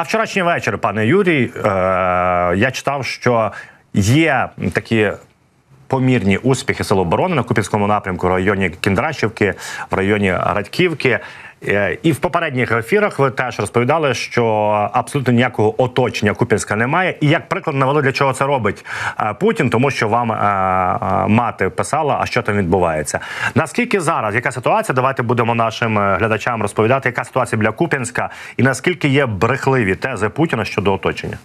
На вчорашній вечір, пане Юрій, е, я читав, що є такі. Помірні успіхи Сил оборони на Купінському напрямку в районі Кіндрашівки, в районі Радьківки. Е, І в попередніх ефірах ви теж розповідали, що абсолютно ніякого оточення Купінська немає. І як приклад навели, для чого це робить е, Путін, тому що вам е, мати писала, а що там відбувається. Наскільки зараз яка ситуація? Давайте будемо нашим глядачам розповідати, яка ситуація для Купінська, і наскільки є брехливі тези Путіна щодо оточення.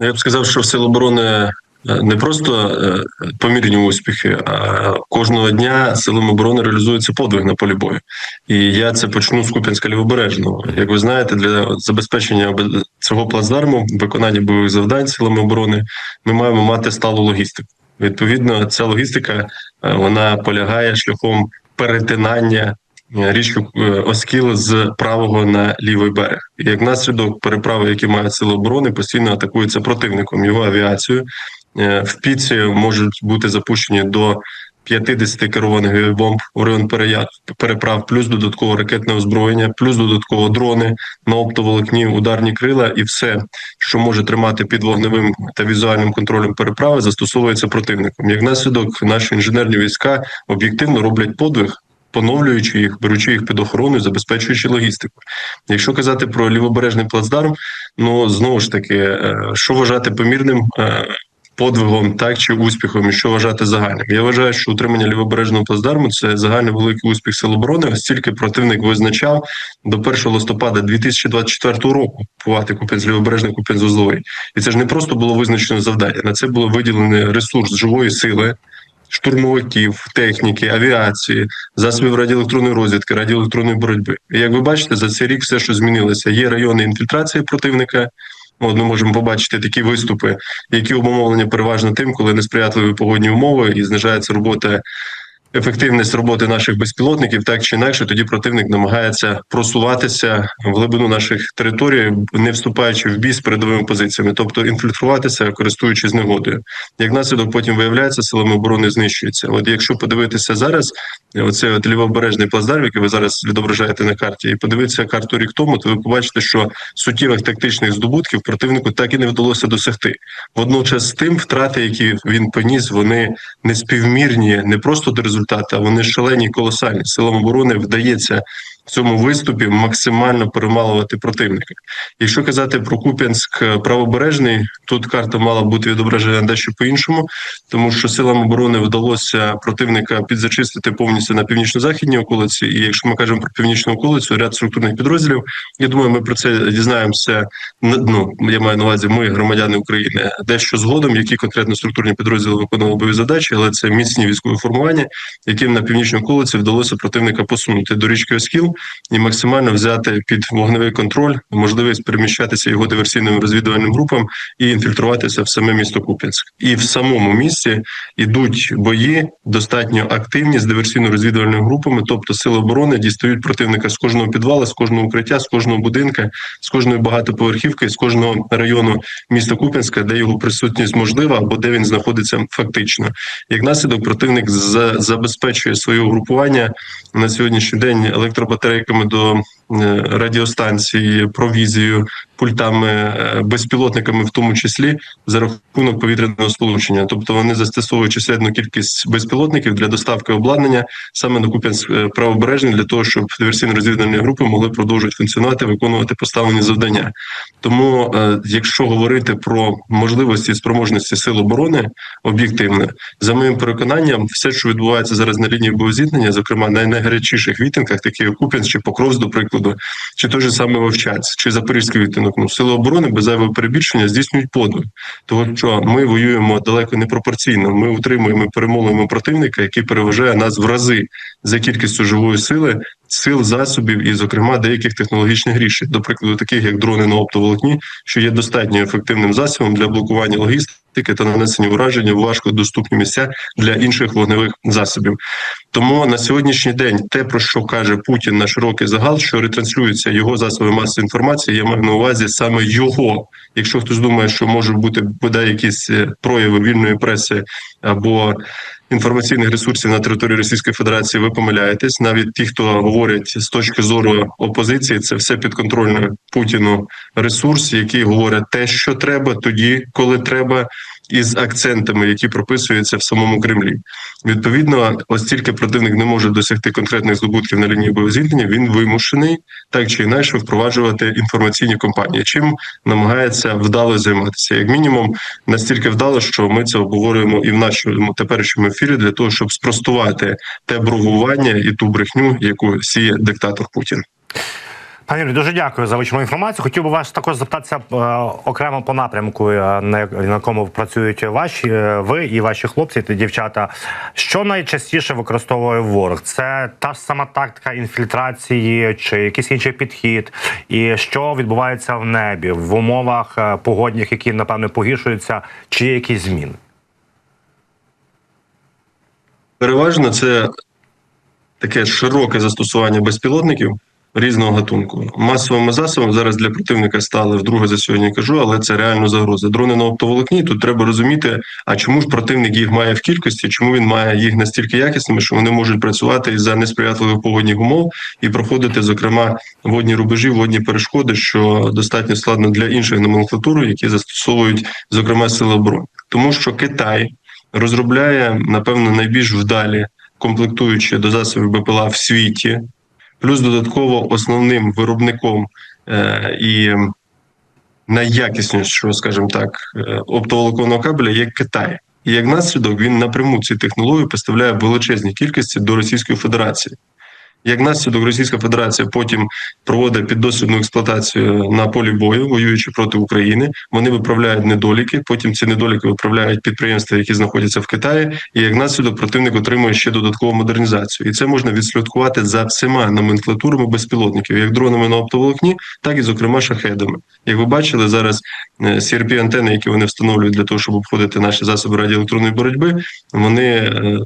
Я б сказав, що в Сил оборони не просто е, помірні успіхи, а кожного дня силами оборони реалізується подвиг на полі бою. І я це почну з Куп'янська лівобережного. Як ви знаєте, для забезпечення цього плацдарму, виконання бойових завдань силами оборони, ми маємо мати сталу логістику. Відповідно, ця логістика е, вона полягає шляхом перетинання е, річки е, Оскіл з правого на лівий берег. І як наслідок переправи, які мають сили оборони, постійно атакуються противником його авіацією. Е, В піці можуть бути запущені до 50 керованих авіабомб в район переправ, плюс додатково ракетне озброєння, плюс додатково дрони на оптоволокні, ударні крила, і все, що може тримати під вогневим та візуальним контролем переправи, застосовується противником. Як наслідок, наші інженерні війська об'єктивно роблять подвиг. Поновлюючи їх, беручи їх під охорону, забезпечуючи логістику. Якщо казати про лівобережний плацдарм, ну знову ж таки, е, що вважати помірним е, подвигом, так чи успіхом, і що вважати загальним. Я вважаю, що утримання лівобережного плацдарму це загальний великий успіх сил оборони, оскільки противник визначав до 1 листопада 2024 року купувати Куп'янськ лівобережний Куп'янськ вузловий. І це ж не просто було визначено завдання. На це було виділений ресурс живої сили. Штурмовиків, техніки, авіації, засобів радіоелектронної розвідки, радіоелектронної боротьби. І як ви бачите, за цей рік все, що змінилося, є райони інфільтрації противника. От ми можемо побачити такі виступи, які обумовлені переважно тим, коли несприятливі погодні умови і знижається робота. Ефективність роботи наших безпілотників так чи інакше, тоді противник намагається просуватися в глибину наших територій, не вступаючи в бій з передовими позиціями, тобто інфільтруватися, користуючись негодою. Як наслідок, потім виявляється, силами оборони знищується. От якщо подивитися зараз, оцей от лівобережний плацдарм, який ви зараз відображаєте на карті, і подивитися карту рік тому, то ви побачите, що суттєвих тактичних здобутків противнику так і не вдалося досягти. Водночас, з тим втрати, які він поніс, вони не співмірні не просто до результату, а вони шалені, колосальні. Силам оборони вдається в цьому виступі максимально перемалувати противника. Якщо казати про Куп'янськ е, правобережний, тут карта мала бути відображена дещо по-іншому, тому що силам оборони вдалося противника підзачистити повністю на північно-західній околиці. І якщо ми кажемо про північну околицю, ряд структурних підрозділів, я думаю, ми про це дізнаємося. Ну я маю на увазі, ми громадяни України, дещо згодом, які конкретно структурні підрозділи виконували бойові задачі, але це міцні військові формування, яким на північній околиці вдалося противника посунути до річки Оскіл і максимально взяти під вогневий контроль можливість переміщатися його диверсійним розвідувальним групам і інфільтруватися в саме місто Куп'янськ. І в самому місті йдуть бої достатньо активні з диверсійно-розвідувальними групами, тобто сили оборони дістають противника з кожного підвала, з кожного укриття, з кожного будинка, з кожної багатоповерхівки, з кожного району міста Куп'янська, де його присутність можлива або де він знаходиться фактично. Як наслідок, противник забезпечує своє угрупування на сьогоднішній день електробатарейками до е, радіостанції, провізією, пультами, е, безпілотниками, в тому числі за рахунок повітряного сполучення. Тобто вони застосовують чисельну кількість безпілотників для доставки обладнання саме на Куп'янськ е, правобережний для того, щоб диверсійно-розвідувальні групи могли продовжувати функціонувати, виконувати поставлені завдання. Тому, е, якщо говорити про можливості і спроможності сил оборони об'єктивно, за моїм переконанням, все, що відбувається зараз на лінії боєзіткнення, зокрема на найгарячіших вітинках, такі як Куп'янськ чи Покровськ, до прикладу, чи той же самий Вовчанськ, чи Запорізький відтинок, ну сили оборони без зайвого перебільшення здійснюють подвиг. Тому що ми воюємо далеко не пропорційно. Ми утримуємо, перемолуємо противника, який переважає нас в рази за кількістю живої сили, сил, засобів і, зокрема, деяких технологічних рішень, до прикладу, таких як дрони на оптоволокні, що є достатньо ефективним засобом для блокування логістики та нанесення ураження в важкодоступні місця для інших вогневих засобів. Тому на сьогоднішній день те, про що каже Путін на широкий загал, що ретранслюється його засоби масової інформації, я маю на увазі саме його. Якщо хтось думає, що можуть бути бодай якісь е, прояви вільної преси або інформаційних ресурсів на території Російської Федерації, ви помиляєтесь. Навіть ті, хто говорять з точки зору опозиції, це все підконтрольне Путіну ресурс, які говорять те, що треба, тоді, коли треба, із акцентами, які прописуються в самому Кремлі. Відповідно, ось тільки противник не може досягти конкретних здобутків на лінії боєзіткнення, він вимушений так чи інакше впроваджувати інформаційні кампанії, чим намагається вдало займатися, як мінімум, настільки вдало, що ми це обговорюємо і в нашому теперішньому ефірі для того, щоб спростувати те бругування і ту брехню, яку сіє диктатор Путін. Пані Юрій, дуже дякую за вичерпну інформацію. Хотів би вас також запитатися е, окремо по напрямку, е, на, якому працюють ваші е, ви і ваші хлопці та дівчата. Що найчастіше використовує ворог? Це та ж сама тактика інфільтрації чи якийсь інший підхід? І що відбувається в небі в умовах е, погодних, які напевне погіршуються, чи є якісь зміни? Переважно це таке широке застосування безпілотників різного гатунку. Масовими засобами зараз для противника стали вдруге за сьогодні кажу, але це реально загроза. Дрони на оптоволокні. Тут треба розуміти, а чому ж противник їх має в кількості, чому він має їх настільки якісними, що вони можуть працювати із за несприятливих погодних умов і проходити, зокрема, водні рубежі, водні перешкоди, що достатньо складно для інших номенклатур, які застосовують зокрема сили оборони, тому що Китай розробляє напевно найбільш вдалі комплектуючі до засобів БПЛА в світі, плюс додатково основним виробником е, і найякіснішого, скажімо так, е, оптоволоконного кабеля є Китай. І як наслідок він напряму ці технології поставляє величезні кількості до Російської Федерації. Як наслідок Російська Федерація потім проводить піддослідну експлуатацію на полі бою, воюючи проти України. Вони виправляють недоліки. Потім ці недоліки виправляють підприємства, які знаходяться в Китаї. І як наслідок противник отримує ще додаткову модернізацію. І це можна відслідкувати за всіма номенклатурами безпілотників, як дронами на оптоволокні, так і зокрема шахедами. Як ви бачили, зараз crp антени, які вони встановлюють для того, щоб обходити наші засоби радіоелектронної боротьби, вони е,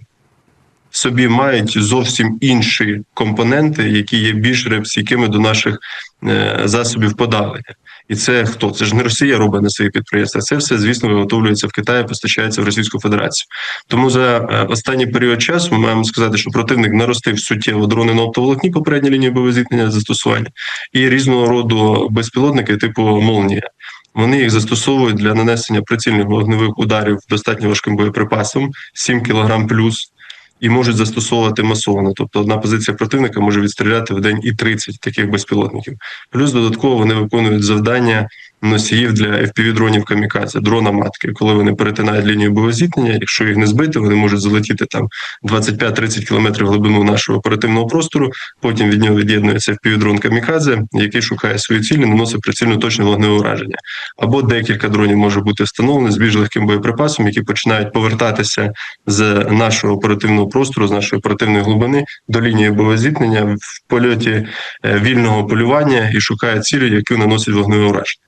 собі мають зовсім інші компоненти, які є більш репстійкими до наших е, засобів подавлення. І це хто? Це ж не Росія робить на свої підприємства. Це все, звісно, виготовлюється в Китаї, постачається в Російську Федерацію. Тому за е, останній період часу ми маємо сказати, що противник наростив суттєво дрони на оптоволокні попередній лінії бойового застосування і різного роду безпілотники, типу Молнія. Вони їх застосовують для нанесення прицільних вогневих ударів достатньо важким боєприпасом 7 кг плюс і можуть застосовувати масово. Тобто одна позиція противника може відстріляти в день і 30 таких безпілотників. Плюс додатково вони виконують завдання носіїв для fpv дронів камікадзе, дрона матки, коли вони перетинають лінію боєзіткнення, якщо їх не збити, вони можуть залетіти там 25-30 кілометрів глибину нашого оперативного простору. Потім від нього від'єднується fpv дрон камікадзе, який шукає свої цілі, наносить прицільно точне вогневе ураження. Або декілька дронів може бути встановлено з більш легким боєприпасом, які починають повертатися з нашого оперативного простору, з нашої оперативної глибини до лінії боєзіткнення в польоті е, вільного полювання і шукає цілі, які наносять вогневе ураження.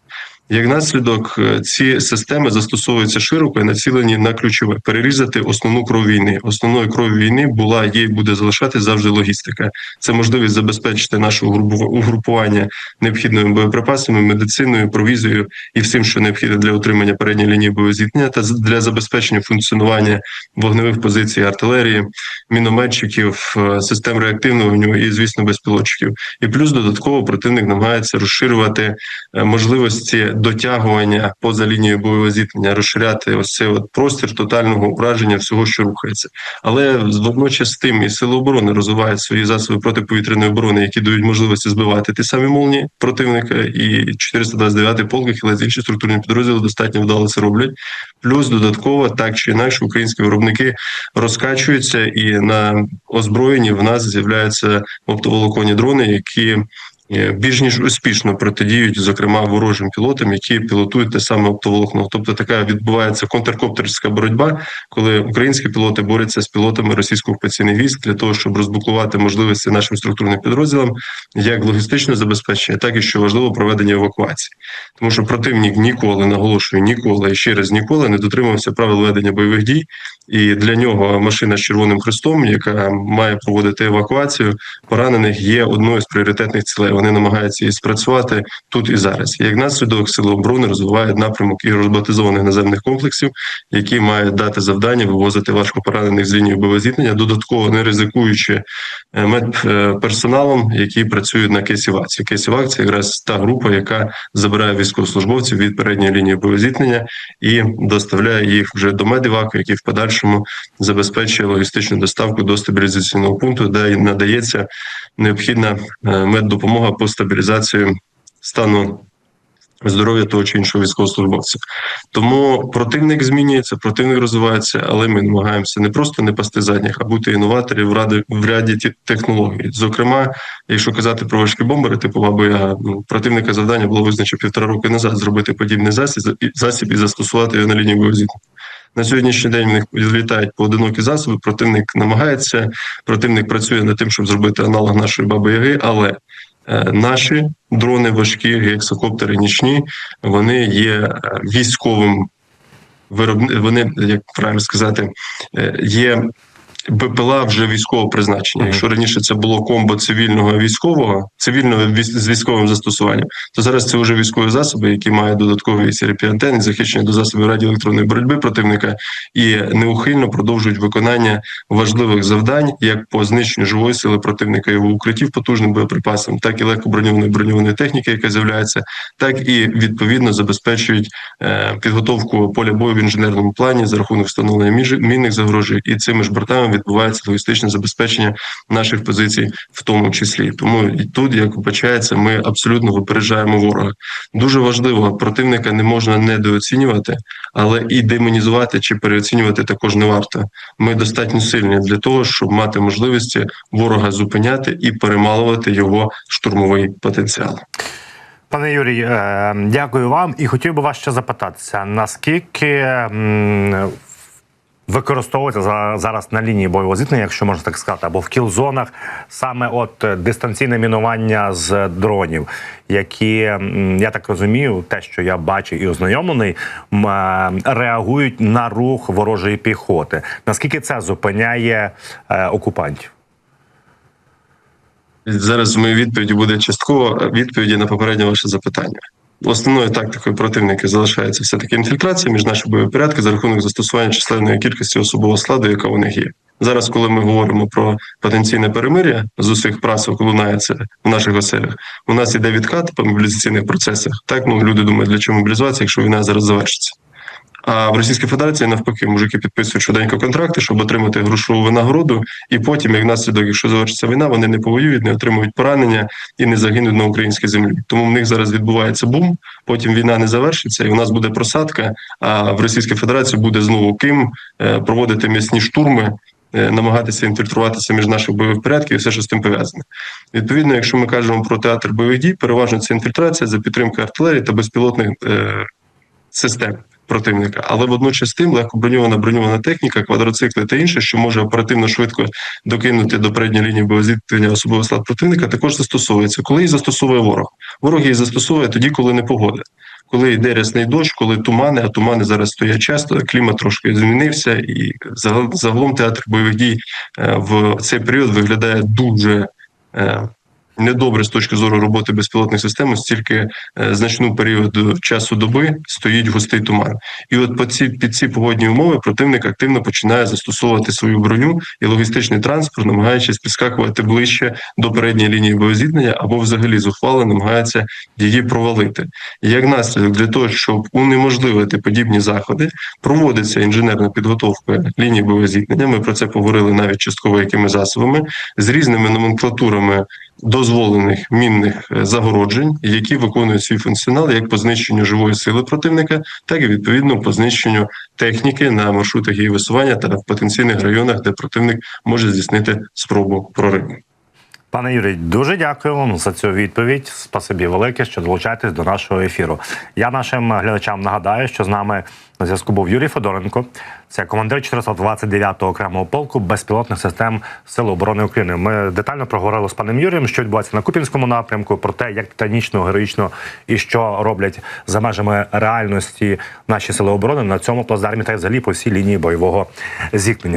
Як наслідок, е, ці системи застосовуються широко і націлені на ключове перерізати основну кров війни. Основною кров війни була і буде залишатись завжди логістика. Це можливість забезпечити наше угрупування необхідними боєприпасами, медициною, провізією і всім, що необхідно для утримання передньої лінії боєзіткнення та для забезпечення функціонування вогневих позицій артилерії, мінометчиків, е, систем реактивного вогню і, звісно, безпілотчиків. І плюс додатково противник намагається розширювати е, можливості дотягування поза лінією бойового зіткнення, розширяти ось цей от простір тотального ураження всього, що рухається. Але водночас тим і сили оборони розвивають свої засоби протиповітряної оборони, які дають можливості збивати ті самі молні противника. І 429-й полк, і інші структурні підрозділи достатньо вдало це роблять. Плюс додатково так чи інакше українські виробники розкачуються, і на озброєнні в нас з'являються оптоволоконні дрони, які більш ніж успішно протидіють, зокрема ворожим пілотам, які пілотують те саме оптоволокно. Тобто така відбувається контркоптерська боротьба, коли українські пілоти борються з пілотами російсько-окупаційних військ для того, щоб розблокувати можливості нашим структурним підрозділам, як логістичне забезпечення, так і що важливо проведення евакуації, тому що противник ніколи наголошую ніколи і ще раз ніколи не дотримувався правил ведення бойових дій, і для нього машина з червоним хрестом, яка має проводити евакуацію поранених, є одною з пріоритетних цілей вони намагаються її спрацювати тут і зараз. Як наслідок сили оборони розвивають напрямок і роботизованих наземних комплексів, які мають дати завдання вивозити важкопоранених з лінії бойового зіткнення, додатково не ризикуючи е, медперсоналом, які працюють на кейсівакції. Кейсівак це якраз та група, яка забирає військовослужбовців від передньої лінії бойового зіткнення і доставляє їх вже до медиваку, який в подальшому забезпечує логістичну доставку до стабілізаційного пункту, де надається необхідна е, меддопомога по стабілізації стану здоров'я того чи іншого військовослужбовця. Тому противник змінюється, противник розвивається, але ми намагаємося не просто не пасти задніх, а бути інноваторів в раді в ряді технологій. Зокрема, якщо казати про важкі бомбери, типу Баба ну, противника завдання було визначено півтора роки назад зробити подібний засіб, засіб і застосувати його на лінії зіткнення. На сьогоднішній день в них відлітають поодинокі засоби. Противник намагається, противник працює над тим, щоб зробити аналог нашої баби Яги, але е, наші дрони важкі, гексокоптери нічні, вони є е, військовим виробництвом, Вони, як правильно сказати, е, є. БПЛА вже військового призначення. Якщо раніше це було комбо цивільного військового, цивільного з військовим застосуванням, то зараз це вже військові засоби, які мають додаткові антени захищені до засобів радіоелектронної боротьби противника, і неухильно продовжують виконання важливих завдань як по знищенню живої сили противника його укриттів потужним боєприпасом, так і легкоброньованої броньованої техніки, яка з'являється, так і відповідно забезпечують е, підготовку поля бою в інженерному плані за рахунок встановлення мінних загрожень, і цими ж бортами відбувається логістичне забезпечення наших позицій, в тому числі. Тому і тут, як вбачається, ми абсолютно випереджаємо ворога. Дуже важливо, противника не можна недооцінювати, але і демонізувати чи переоцінювати також не варто. Ми достатньо сильні для того, щоб мати можливості ворога зупиняти і перемалувати його штурмовий потенціал. Пане Юрій, е, дякую вам і хотів би вас ще запитатися, наскільки використовується за- зараз на лінії бойового зіткнення, якщо можна так сказати, або в кілзонах саме от е, дистанційне мінування з дронів, які я так розумію, те, що я бачу і ознайомлений, е, реагують на рух ворожої піхоти. Наскільки це зупиняє е, окупантів? Зараз в моїй відповіді буде частково відповіді на попереднє ваше запитання. Основною тактикою противника залишається все таки інфільтрація між наші порядки за рахунок застосування численної кількості особового складу, яка у них є. Зараз, коли ми говоримо про потенційне перемир'я з усіх прасок лунає в наших оселях, у нас іде відкат по мобілізаційних процесах. Так ну люди думають, для чого мобілізуватися, якщо війна зараз завершиться. А в Російській Федерації навпаки мужики підписують швиденько контракти, щоб отримати грошову винагороду, і потім, як наслідок, якщо завершиться війна, вони не повоюють, не отримують поранення і не загинуть на українській землі. Тому в них зараз відбувається бум. Потім війна не завершиться, і у нас буде просадка. А в Російській Федерації буде знову ким е, проводити м'ясні штурми. е, Намагатися інфільтруватися між наших бойових порядків і все, що з тим пов'язане. Відповідно, якщо ми кажемо про театр бойових дій, переважно це інфільтрація за підтримки артилерії та безпілотних е, систем противника, але водночас тим легкоброньована броньована техніка, квадроцикли та інше, що може оперативно швидко докинути до передньої лінії бойовозіткнення особовий склад противника, також застосовується. Коли її застосовує ворог, ворог її застосовує тоді, коли не погода. Коли йде рясний дощ, коли тумани, а тумани зараз стоять часто, клімат трошки змінився, і загал- загалом театр бойових дій е, в цей період виглядає дуже е, недобре з точки зору роботи безпілотних систем, оскільки е, значну період часу доби стоїть густий туман. І от по ці під ці погодні умови противник активно починає застосовувати свою броню і логістичний транспорт, намагаючись підскакувати ближче до передньої лінії боєзіткнення або взагалі зухвало намагається її провалити. І як наслідок для того, щоб унеможливити подібні заходи, проводиться інженерна підготовка лінії боєзіткнення. Ми про це поговорили навіть частково якими засобами з різними номенклатурами дозволених мінних е, загороджень, які виконують свій функціонал як по знищенню живої сили противника, так і відповідно по знищенню техніки на маршрутах її висування та в потенційних районах, де противник може здійснити спробу прориву. Пане Юрій, дуже дякую вам за цю відповідь. Спасибі велике, що долучаєтесь до нашого ефіру. Я нашим глядачам нагадаю, що з нами на зв'язку був Юрій Федоренко, це командир 429-го окремого полку безпілотних систем Сил оборони України. Ми детально проговорили з паном Юрієм, що відбувається на Купінському напрямку, про те, як титанічно, героїчно і що роблять за межами реальності наші сили оборони на цьому плацдармі та взагалі по всій лінії бойового зіткнення.